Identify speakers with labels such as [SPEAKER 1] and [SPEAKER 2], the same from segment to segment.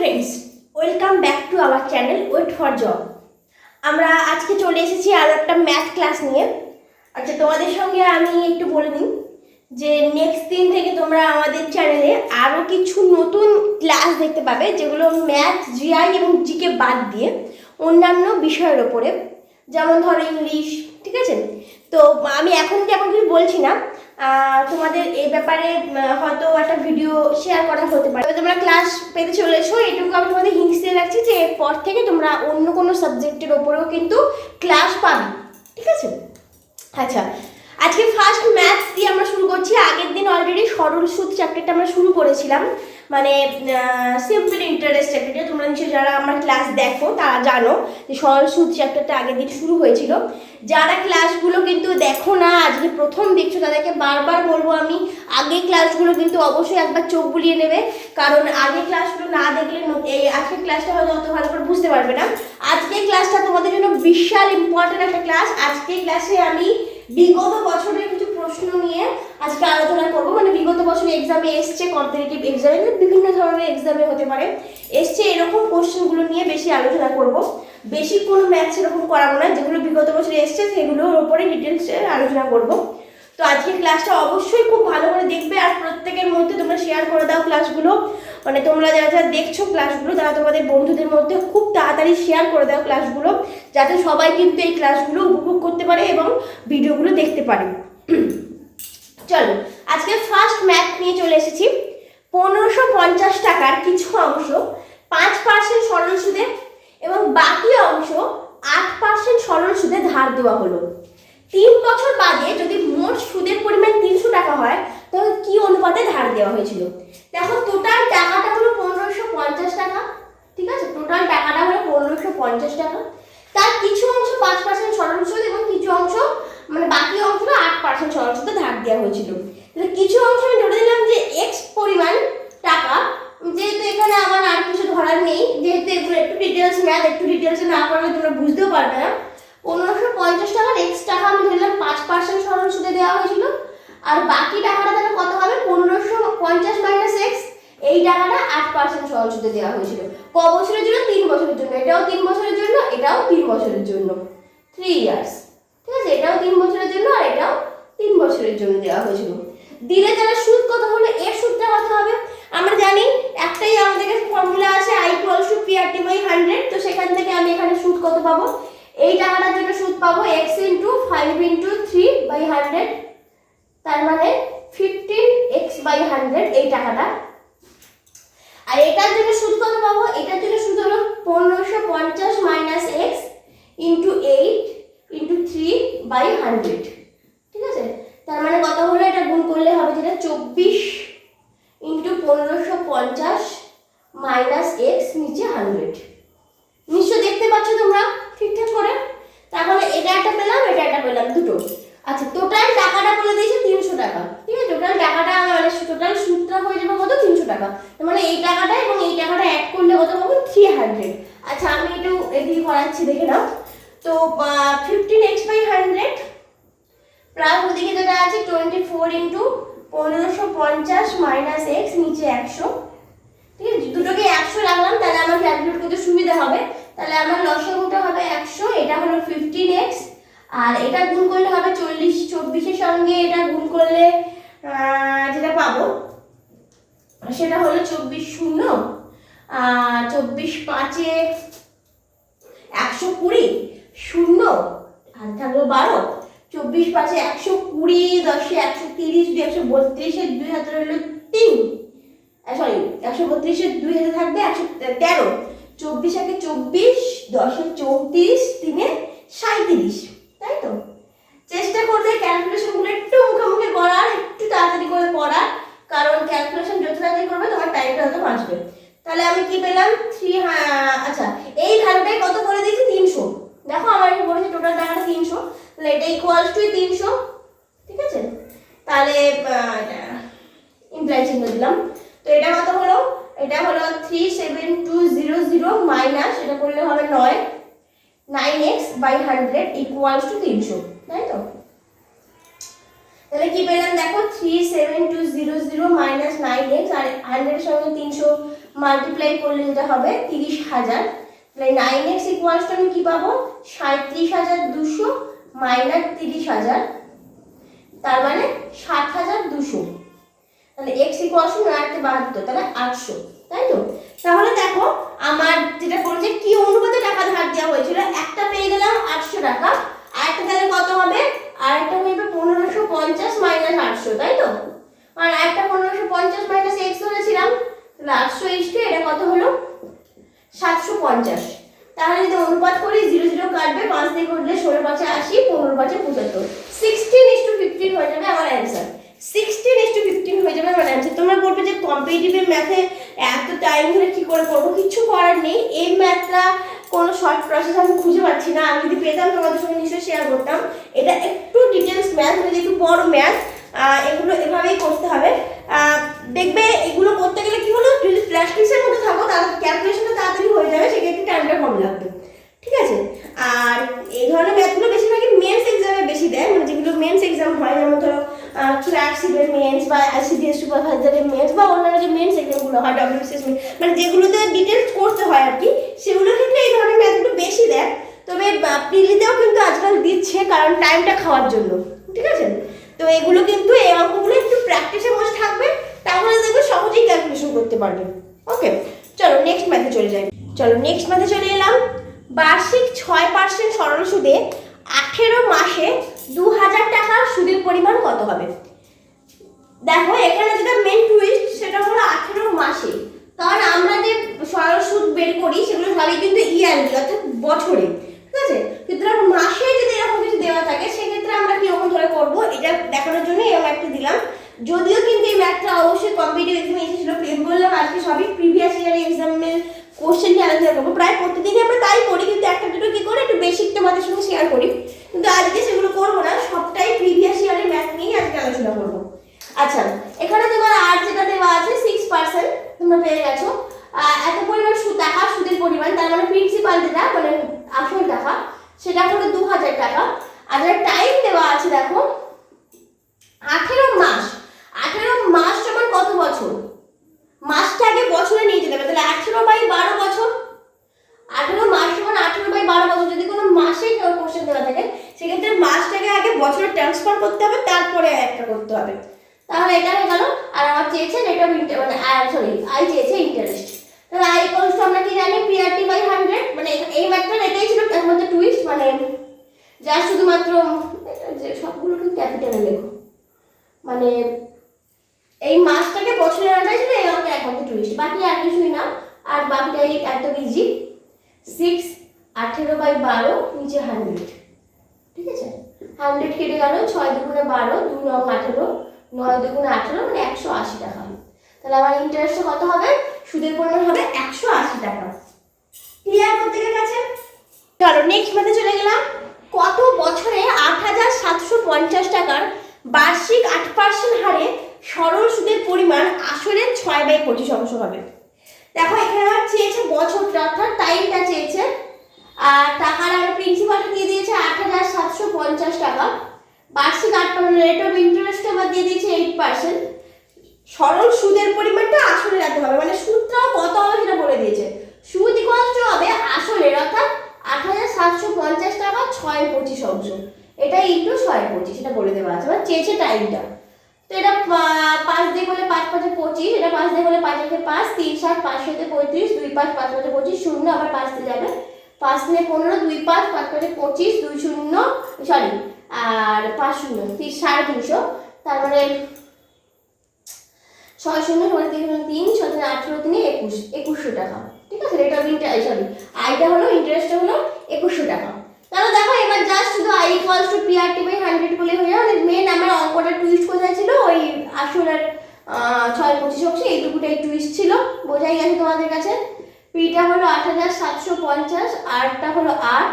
[SPEAKER 1] Friends welcome back to our channel wait for job আমরা আজকে চলে এসেছি আরও একটা ম্যাথ ক্লাস নিয়ে। আচ্ছা তোমাদের সঙ্গে আমি একটু বলে নিই যে নেক্সট দিন থেকে তোমরা আমাদের চ্যানেলে আরও কিছু নতুন ক্লাস দেখতে পাবে, যেগুলো ম্যাথ জিআই এবং জিকে বাদ দিয়ে অন্যান্য বিষয়ের ওপরে। যেমন ধরো ইংলিশ ঠিক আছে? তো আমি এখন যেমন কিছু বলছি না। তোমাদের এই ব্যাপারে হয়তো একটা ভিডিও শেয়ার করা হতে পারে। তোমরা ক্লাস পেতে চলেছো এটুকু আমি তোমাদের হিংস দিয়ে রাখছি যে এরপর থেকে তোমরা অন্য কোনো সাবজেক্টের ওপরেও কিন্তু ক্লাস পাবে। ঠিক আছে? আচ্ছা আজকে ফার্স্ট ম্যাথস দিয়ে আমরা শুরু করছি। আগের দিন অলরেডি সরল সুদ চ্যাপ্টারটা আমরা শুরু করেছিলাম। মানে সিম্পল ইন্টারেস্ট চ্যাপ্টারটা তোমরা নিশ্চয়ই যারা আমার ক্লাস দেখো, তারা জানো যে সরল সুদ চ্যাপ্টারটা আগের দিন শুরু হয়েছিল। যারা ক্লাসগুলো কিন্তু দেখো না, আজকে প্রথম দেখছ, তাদেরকে বারবার বলব আমি, আগে ক্লাসগুলো কিন্তু অবশ্যই একবার চোখ বুলিয়ে নেবে। কারণ আগে ক্লাসগুলো না দেখলে এই আজকের ক্লাসটা হয়তো অত ভালো করে বুঝতে পারবে না। আজকে ক্লাসটা তোমাদের জন্য বিশাল ইম্পর্টেন্ট একটা ক্লাস আজকে ক্লাসে আমি বিগত বছরের কিছু প্রশ্ন নিয়ে আজকে আলোচনা করব। মানে বিগত বছরে এক্সামে এসছে কম্পিটিটিভ এক্সামে বিভিন্ন ধরনের এক্সামে হতে পারে। এসছে এরকম কোশ্চেনগুলো নিয়ে বেশি আলোচনা করব। বেশি কোনো ম্যাথস এরকম করাবো না, যেগুলো বিগত বছরে এসছে, সেগুলোর ওপরে ডিটেলসে আলোচনা করব। তো আজকে ক্লাসটা অবশ্যই খুব ভালো করে দেখবে আর প্রত্যেকের মধ্যে তোমরা শেয়ার করে দাও ক্লাসগুলো মানে তোমরা যারা যারা দেখছ ক্লাসগুলো তারা তোমাদের বন্ধুদের মধ্যে খুব তাড়াতাড়ি শেয়ার করে দাও ক্লাসগুলো যাতে সবাই কিন্তু এই ক্লাসগুলো উপভোগ করতে পারে এবং ভিডিওগুলো দেখতে পারে। চলো, আজকে ফার্স্ট ম্যাথ নিয়ে চলে এসেছি। পনেরোশো পঞ্চাশ টাকার কিছু অংশ পাঁচ পার্সেন্ট সরল সুদে এবং বাকি অংশ আট পার্সেন্ট সরল সুদে ধার দেওয়া হলো। তিন বছর বাদে যদি মোট সুদের পরিমাণ তিনশো টাকা হয় তবে কি অনুপাতে ধার দেওয়া হয়েছিল? দেখো টোটাল টাকাটা হলো পনেরোশো পঞ্চাশ টাকা, ঠিক আছে? টোটাল টাকাটা হলো পনেরোশো পঞ্চাশ টাকা। তার কিছু অংশ পাঁচ পার্সেন্ট সরল সুদ এবং কিছু অংশ মানে বাকি অংশটা আট পার্সেন্ট সুদে ধার দেওয়া হয়েছিল। তাহলে কিছু অংশ আমি ধরে দিলাম যে এক্স পরিমাণ টাকা, যেহেতু এখানে আমার আর কিছু ধরার নেই, যেহেতু এগুলো একটু ডিটেলস ম্যাথ একটু ডিটেলসে না পড়লে তোমরা বুঝতেও পারবে না। পনেরোশো পঞ্চাশ টাকার এক্স টাকা আমি ধরলাম পাঁচ পার্সেন্ট সরল সুদে দেওয়া হয়েছিল। আর বাকি টাকাটা তাহলে কত হবে? পনেরোশো পঞ্চাশ মাইনাস এক্স এই টাকাটা আট পার্সেন্ট সরল দেওয়া হয়েছিল। ক বছরের জন্য? তিন বছরের জন্য। এটাও তিন বছরের জন্য, এটাও তিন বছরের জন্য। থ্রি ইয়ার্স ঠিক আছে? এটাও তিন বছরের জন্য আর এটাও তিন বছরের জন্য দেওয়া হয়েছিল। দিলে যারা সুদ কত হলো এর সুদটা কত হবে? আমরা জানি একটাই আমাদের কাছে ফর্মুলা আছে I equals to P R T by hundred তো সেখান থেকে আমি এখানে সুদ কত পাবো? এই টাকাটার জন্য সুদ পাবো X into five into three by hundred তার মানে ফিফটিন এক্স বাই হান্ড্রেড এই টাকাটা। আর এটার জন্য সুদ কত পাবো? এটার জন্য সুদ হলো পনেরোশো পঞ্চাশ minus X into eight into three by hundred ঠিক আছে? তার মানে কত হলো? এটা গুণ করলে হবে যেটা? চব্বিশ ইন্টু পনেরোশো পঞ্চাশ মাইনাস এক্স নিচে হান্ড্রেড নিশ্চয় দেখতে পাচ্ছ তোমরা? ঠিকঠাক করে? তাহলে এটা একটা পেলাম, এটা একটা পেলাম, দুটো। আচ্ছা টোটাল টাকাটা বলে দিয়েছে তিনশো টাকা। ঠিক আছে? টোটাল টাকাটা মানে টোটাল সুদটা হয়ে যাবে কত? তিনশো টাকা। তার মানে এই টাকাটা এবং এই টাকাটা অ্যাড করলে কত পাবো? থ্রি হান্ড্রেড আচ্ছা আমি একটু এদিকে করাচ্ছি, দেখে নাও। তো fifteen X by hundred plus ওদিকে যেটা আছে টোয়েন্টি ফোর ইন্টু পনেরোশো পঞ্চাশ মাইনাস এক্স নিচে একশো। ঠিক আছে? দুটোকে একশো রাখলাম, তাহলে আমার ক্যালকুলেট করতে সুবিধা হবে। তাহলে আমার লসাগুটা হবে একশো, এটা হলো ফিফটিন এক্স আর এটা গুণ করলে হবে চল্লিশ, চব্বিশের সঙ্গে এটা গুণ করলে যেটা পাবো, সেটা হলো চব্বিশ শূন্য চব্বিশ পাঁচে একশো কুড়ি। শূন্য আর থাকল বারো। চব্বিশ পাঁচে একশো কুড়ি, দশে একশো তিরিশ, দুই একশো বত্রিশে দুই হাজার হলো তিন। সরি একশো বত্রিশে দুই হাজার থাকবে একশো তেরো। চব্বিশ একে চব্বিশ, দশে চৌত্রিশ, তিনে সাঁত্রিশ তাই তো? চেষ্টা করবে ক্যালকুলেশনগুলো একটু মুখোমুখি করার, একটু তাড়াতাড়ি করে করার, কারণ ক্যালকুলেশন যত তাড়াতাড়ি করবে তোমার টাইমটা হয়তো বাঁচবে। তাহলে আমি কি পেলাম? থ্রি আচ্ছা এই ভ্যালুটাই কত করে দিয়েছি? দেখো আমার এখানে বলেছে? টোটাল টাকাটা তিনশো। তাহলে এটা ইকুয়ালস টু তিনশো। ঠিক আছে? তাহলে ইমপ্লাই চিহ্ন দিলাম। তো এটা কত হলো? এটা হলো three seven two zero zero minus এটা করলে হবে নয়। Nine X by hundred equals to তিনশো। তাই তো? তাহলে কি পেলাম? দেখো three seven two zero zero minus nine X আর হান্ড্রেডের সঙ্গে তিনশো মাল্টিপ্লাই করলে যেটা হবে, তিরিশ হাজার। তাহলে নাইন এক্স ইকুয়ালস আমি কি পাবো? সাঁত্রিশ হাজার দুশো মাইনাস তিরিশ হাজার। তার মানে ষাট হাজার দুশো। তাহলে এক্স ইকুয়ালস নয়াতে বাহাত্তর তাহলে আটশো। তাই তো? তাহলে দেখো, আমার যেটা বলেছে, কি অনুপাতে টাকা ধার দেওয়া হয়েছিল? একটা পেয়ে গেলাম আটশো টাকা আর একটা তাহলে কত হবে? আর একটা হইবে পনেরোশো পঞ্চাশ মাইনাস আটশো, তাই তো? আর একটা পনেরোশো পঞ্চাশ মাইনাস এক্স ধরেছিলাম, তাহলে আটশো ইস্টু এটা কত হলো? সাতশো পঞ্চাশ। তাহলে যদি অনুপাত করি, জিরো জিরো কাটবে, পাঁচ দিয়ে করলে ষোলো পাঁচে আশি পনেরো পাঁচে পঁচাত্তর। সিক্সটিন ইস টু ফিফটিন হয়ে যাবে আমার answer sixteen is to fifteen হয়ে যাবে আমার অ্যান্সার তোমরা বলবে যে কম্পিটিটিভ ম্যাথে এত টাইম ধরে কি করে করব? কিচ্ছু করার নেই। এই ম্যাথটা কোনো শর্ট প্রসেস আমি খুঁজে পাচ্ছি না। আমি যদি পেতাম, তোমাদের সঙ্গে নিশ্চয়ই শেয়ার করতাম। এটা একটু ডিটেলস ম্যাথ মানে একটু বড় ম্যাথ এগুলো এভাবেই করতে হবে। দেখবে এগুলো করতে গেলে কি হলো যদি প্র্যাকটিসের মধ্যে থাকো, তাহলে ক্যালকুলেশনটা তাড়াতাড়ি হয়ে যাবে, সেক্ষেত্রে টাইমটা কম লাগবে। ঠিক আছে? আর এই ধরনের ম্যাথগুলো বেশিরভাগই মেন্স এক্সামে বেশি দেয়। মানে যেগুলো মেন্স এক্সাম হয়, যেমন ধরো ক্লার্কশিপের মেন্স বা আইসিডিএস সুপারভাইজারের মেন্স বা অন্যান্য যে মেন্স এক্সামগুলো হয় ডব্লিউবিসিএস মানে যেগুলোতে ডিটেলস করতে হয় আর কি, সেগুলোর ক্ষেত্রে এই ধরনের ম্যাথগুলো বেশি দেয়। তবে প্রিলিতেও কিন্তু আজকাল দিচ্ছে, কারণ টাইমটা খাওয়ার জন্য। ঠিক আছে? তো এগুলো কিন্তু এই অঙ্কগুলো একটু প্র্যাকটিসের মধ্যে থাকবে, তাহলে দেখবে সহজেই ক্যালকুলেশন করতে পারবে। ওকে চলো নেক্সট ম্যাথে চলে যাই। চলো নেক্সট ম্যাথে চলে এলাম। বার্ষিক ছয় পার্সেন্ট সরল সুদে আঠেরো মাসে দু হাজার টাকার সুদের পরিমাণ কত হবে? দেখো, এখানে যেটা মেন টুইস্ট সেটা হলো আঠেরো মাসে। কারণ আমরা যে সরল সুদ বের করি, সেগুলো সবই কিন্তু ইয়ারলি অর্থাৎ বছরে। ঠিক আছে? কিন্তু মাসে দেওয়া থাকে, সেক্ষেত্রে আমরা কীরকম ধরে করব? এটা দেখানোর জন্য এই ম্যাথটা দিলাম। যদিও কিন্তু এই ম্যাথটা অবশ্যই কম্পিটিভ এক্সামে আজকে সবই। প্রিভিয়াস ইয়ার এক্সামের কোশ্চেন নিয়ে আলোচনা করব। প্রায় প্রতিদিনই আমরা তাই করি, কিন্তু একটা দুটো কি করে, একটু বেসিক তোমাদের সঙ্গে শেয়ার করি। কিন্তু আজকে সেগুলো করব না, সবটাই প্রিভিয়াস ইয়ারের নিয়েই আজকে আলোচনা করব। আচ্ছা এখানে তোমার আর যেটা দেওয়া আছে সিক্স পার্সেন্ট তোমরা পেয়ে গেছো। এত পরিমাণ সুদ টাকা সুদের পরিমাণ, তার মানে প্রিন্সিপাল যেটা মানে আসল টাকা সেটা হলো দু হাজার টাকা। আর টাইম দেওয়া আছে, দেখো আঠেরো মাস আঠেরো মাস সমান কত বছর মাসটাকে বছরে নিয়ে যেতে হবে তাহলে আঠেরো বাই বারো বছর আঠেরো মাস সমান আঠেরো বাই বারো বছর যদি কোনো মাসে কোশ্চেন দেওয়া থাকে সেক্ষেত্রে মাসটাকে আগে বছরে ট্রান্সফার করতে হবে তারপরে একটা করতে হবে তাহলে এটা হয়ে গেল আর আমার চেয়েছে রেট অফ ইন্টার মানে সরি আই চেয়েছে ইন্টারেস্ট তাহলে আই ইকুয়ালস টু আমরা কি জানি পিআরটি বাই হান্ড্রেড মানে এই ম্যাথটার এটাই ছিল মধ্যে টুইস্ট মানে যা শুধুমাত্র, যে সবগুলো কিন্তু ক্যাপিটালে লেখো। মানে এই মাসটাকে বছরে আনাটাই ছিল এই আমাকে একমাত্র টুইস্ট বাকি আর কিছুই না, আর বাকিটাই একদম ইজি সিক্স আঠেরো বাই বারো, নিচে হান্ড্রেড ঠিক আছে? হান্ড্রেড কেটে গেল, ছয় দুগুণে বারো, দু নং আঠেরো, নয় দুগুণে আঠেরো মানে একশো আশি টাকা তাহলে আমার ইন্টারেস্ট কত হবে? সুদের পরিমাণ হবে একশো আশি টাকা। ক্লিয়ার প্রত্যেকের কাছে? চলো নেক্সট ম্যাথে চলে গেলাম। কত বছরে আট হাজার সাতশো পঞ্চাশ টাকার বার্ষিক আট পার্সেন্ট হারে সরল সুদের পরিমাণ আসলে ছয় বাই পঁচিশ অংশ হবে। দেখো, এখানে আমার চেয়েছে বছরটা, অর্থাৎ টাইমটা চেয়েছে। আর টাকার আর প্রিন্সিপালটা দিয়ে দিয়েছে আট হাজার সাতশো পঞ্চাশ টাকা। বার্ষিক আট পার্সেন্ট রেট অফ ইন্টারেস্ট আবার দিয়ে দিয়েছে এইট পার্সেন্ট সরল সুদের পরিমাণটা আসলে রাখতে হবে মানে সুদটাও কত হবে সেটা বলে দিয়েছে। সুদ ইকুয়ালস টু হবে? আসলের, অর্থাৎ আট হাজার সাতশো পঞ্চাশ টাকা ছয় পঁচিশ অংশ। এটা ইন্টু ছয় পঁচিশ, এটা বলে দেওয়া আছে। মানে চেয়েছে টাইমটা। তো এটা পাঁচ দিয়ে করলে পাঁচ পাঁচে পঁচিশ, এটা পাঁচ দিয়ে করলে পাঁচ একে পাঁচ, তিন সাত পাঁচ সাথে পঁয়ত্রিশ, দুই পাঁচ পাঁচ পাঁচে পঁচিশ, শূন্য আবার পাঁচ দিয়ে যাবে। পাঁচ দিয়ে পনেরো, দুই পাঁচ পাঁচ পাঁচে পঁচিশ, দুই শূন্য সরি আর পাঁচ শূন্য, তিন, সাড়ে তিনশো। তারপরে ছয় শূন্য, ছয় তিন তিন, ছয় তিন, আঠেরো তিনে একুশ, একুশশো টাকা। ঠিক আছে রেট অফ ইন্টারেস্ট সরি আইটা হলো ইন্টারেস্টটা হলো একুশশো টাকা। তাহলে দেখো এবার জাস্ট শুধু I equals to P R T by hundred বলে হয়ে যাবে মেন আমার অঙ্কটা টুইস্ট কোথায় ছিল? ওই আসলের আহ, ছয় পঁচিশ অংশে এইটুকুটাই টুইস্ট ছিল। বোঝাই গেছে তোমাদের কাছে। পিটা হলো আট হাজার সাতশো পঞ্চাশ আরটা হলো আট।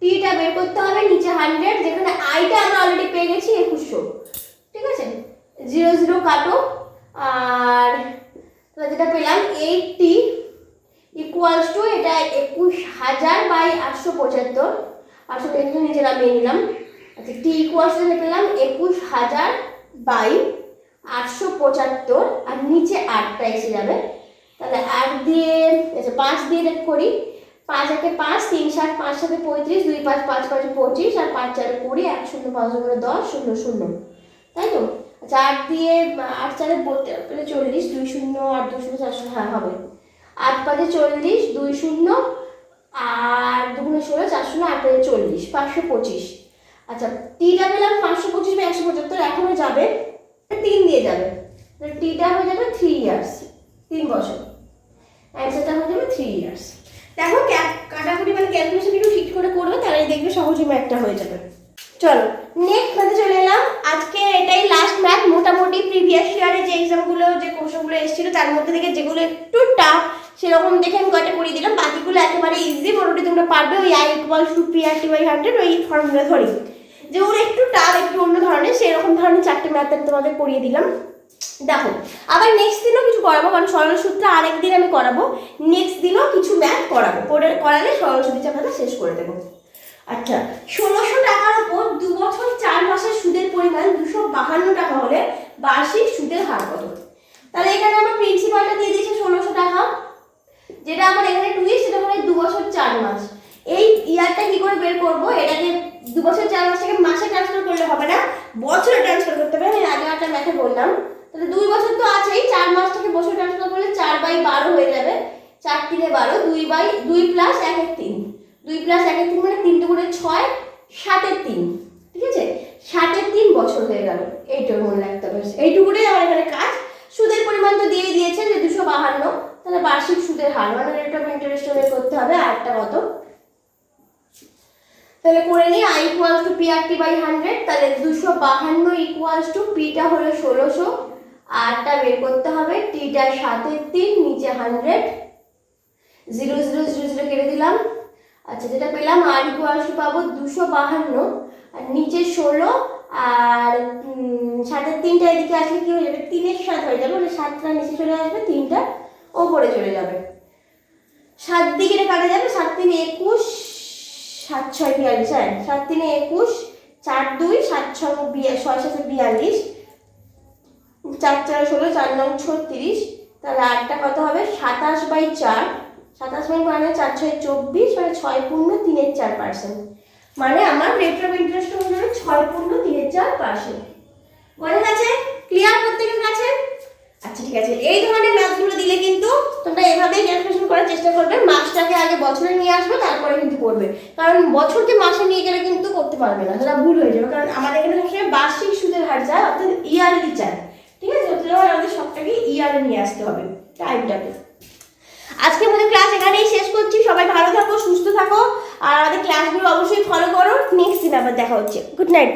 [SPEAKER 1] টিটা বের করতে হবে নিচে হান্ড্রেড যেখানে আইটা আমরা অলরেডি পেয়ে গেছি একুশশো। ঠিক আছে? জিরো জিরো কাটো। আর যেটা পেলাম এইটটি ইকুয়ালস টু এটা একুশ হাজার বাই আটশো পঁচাত্তর। আটশো পঁচাত্তর নিচে নামিয়ে নিলাম। আচ্ছা টি ইকুয়ালস টু পেলাম একুশ হাজার বাই আটশো পঁচাত্তর। আর নিচে আটটা এসে যাবে। তাহলে আট দিয়ে আচ্ছা পাঁচ দিয়ে করি। পাঁচ একে পাঁচ, তিন সাত, পাঁচ সাথে পঁয়ত্রিশ, দুই পাঁচ পাঁচ পাঁচে পঁচিশ, আর পাঁচ চারে কুড়ি, এক শূন্য, পাঁচ করে দশ, শূন্য শূন্য। তাই তো? আচ্ছা আট দিয়ে, আট চারে বলতে চল্লিশ, দুই শূন্য, আট, দুই শূন্য, চার শূন্য হ্যাঁ হবে। আট পাঁচে চল্লিশ, দুই শূন্য, আর দুগুণে ষোলো, চার শূন্য, আট পাঁচে চল্লিশ, পাঁচশো পঁচিশ। আচ্ছা টিটা পেলাম পাঁচশো পঁচিশ বা একশো পঁচাত্তর এখনও যাবে, তিন দিয়ে যাবে। টিটা হয়ে যাবে থ্রি ইয়ার্স তিন বছর। অ্যান্সারটা হয়ে যাবে থ্রি ইয়ার্স দেখো কাটাকুটি মানে ক্যালকুলেশন একটু ঠিক করে করবে, তাহলে দেখবে সহজে ম্যাথটা হয়ে যাবে। চলো নেক্সট ম্যাথে চলে এলাম। আজকে এটাই লাস্ট ম্যাথ মোটামুটি প্রিভিয়াস ইয়ারে যে এক্সামগুলো যে কোশ্চেনগুলো এসেছিল, তার মধ্যে থেকে যেগুলো একটু টাফ সেরকম দেখে আমি কয়টা করিয়ে দিলাম। বাকিগুলো একেবারে ইজি মোটামুটি তোমরা পারবে ওই I equal to P R T by hundred ওই ফর্মুলা ধরি যে যেগুলো একটু টাফ একটু অন্য ধরনের, সেরকম ধরনের চারটে ম্যাথ তোমাদের করিয়ে দিলাম। দেখো, আবার নেক্সট দিনও কিছু করাবো, কারণ সরল সূত্র আরেক দিন আমি করাবো। নেক্সট দিনও কিছু ম্যাথ করাবো। করে, করালে সরল সূত্র চাপাটা শেষ করে দেবো। আচ্ছা ষোলোশো টাকার উপর দু বছর চার মাসের সুদের পরিমাণ দুশো বাহান্ন টাকা হলে বার্ষিক সুদের হার কত? তাহলে এখানে আমার প্রিন্সিপালটা দিয়ে দিয়েছে ষোলোশো টাকা। যেটা আমার এখানে টুইস্ট, সেটা মানে দু বছর চার মাস। এই ইয়ারটা কি করে বের করব? এটাকে দু বছর চার মাস থেকে মাসে ট্রান্সফার করলে হবে না, বছরে ট্রান্সফার করতে হবে। আমি আগে একটা ম্যাথে বললাম। তাহলে দুই বছর তো আছেই, চার মাস থেকে বছর ট্রান্সফার করলে চার বাই বারো হয়ে যাবে। চার তিনে বারো, দুই বাই, দুই প্লাস এক এক তিন। দুই প্লাস এক এক তিন মানে তিন দুগুণে ছয় সাতের তিন। ঠিক আছে? সাতের তিন বছর হয়ে গেল। এইটুকু মনে রাখতে হবে। এইটুকুটাই আমার এখানে কাজ। সুদের পরিমাণ তো দিয়েই দিয়েছে যে দুশো বাহান্ন। তাহলে বার্ষিক সুদের হার মানে রেট অফ ইন্টারেস্ট বের করতে হবে আরেকটা কত? তাহলে করে নিই I equals to P R T by hundred তাহলে দুশো বাহান্ন ইকুয়ালস টু পিটা হলো ষোলোশো আরটা বের করতে হবে টিটা সাতের তিন, নিচে hundred zero zero zero zero কেটে দিলাম। আচ্ছা যেটা পেলাম আর ইকুয়ালস টু পাবো দুশো বাহান্ন, আর নিচে ষোলো, আর সাতের তিনটা এদিকে আসলে কি হয়ে যাবে? তিনের সাত হয়ে যাবে মানে সাতটা নিচে চলে আসবে, তিনটা ওপরে চলে যাবে। সাত দিকে কাটা যাবে, সাত তিনে একুশ, সাত ছয় বিয়াল্লিশ হ্যাঁ সাত তিনে একুশ, চার দুই, সাত ছয় বিয়া, ছয় সাথে বিয়াল্লিশ, চার চার ষোলো, চার নং ছত্রিশ, তাহলে আটটা কত হবে? সাতাশ বাই চার, সাতাশ বাই মানে চার ছয় চব্বিশ মানে ছয় পূর্ণ তিনের চার পার্সেন্ট মানে আমার রেট অফ ইন্টারেস্ট হয়ে যাবে ছয় পূর্ণ তিনের চার পার্সেন্ট বোঝা গেছে? ক্লিয়ার প্রত্যেকের কাছে আচ্ছা ঠিক আছে। এই ধরনের ম্যাথগুলো দিলে কিন্তু তোমরা এভাবেই ক্যালকুলেশন করার চেষ্টা করবে মাসটাকে আগে বছরে নিয়ে আসবে, তারপরে কিন্তু করবে। কারণ বছরকে মাসে নিয়ে গেলে কিন্তু করতে পারবে না, সেটা ভুল হয়ে যাবে। কারণ আমাদের এখানে সবসময় বার্ষিক সুদের হার চায় অর্থাৎ ইয়ারলি চায় ঠিক আছে? আমাদের সবটাকে ইয়ারে নিয়ে আসতে হবে টাইমটাকে আজকে আমাদের ক্লাস এখানেই শেষ করছি। সবাই ভালো থাকো, সুস্থ থাকো। আর আমাদের ক্লাসগুলো অবশ্যই ফলো করো। নেক্সট দিন আবার দেখা হচ্ছে। Good night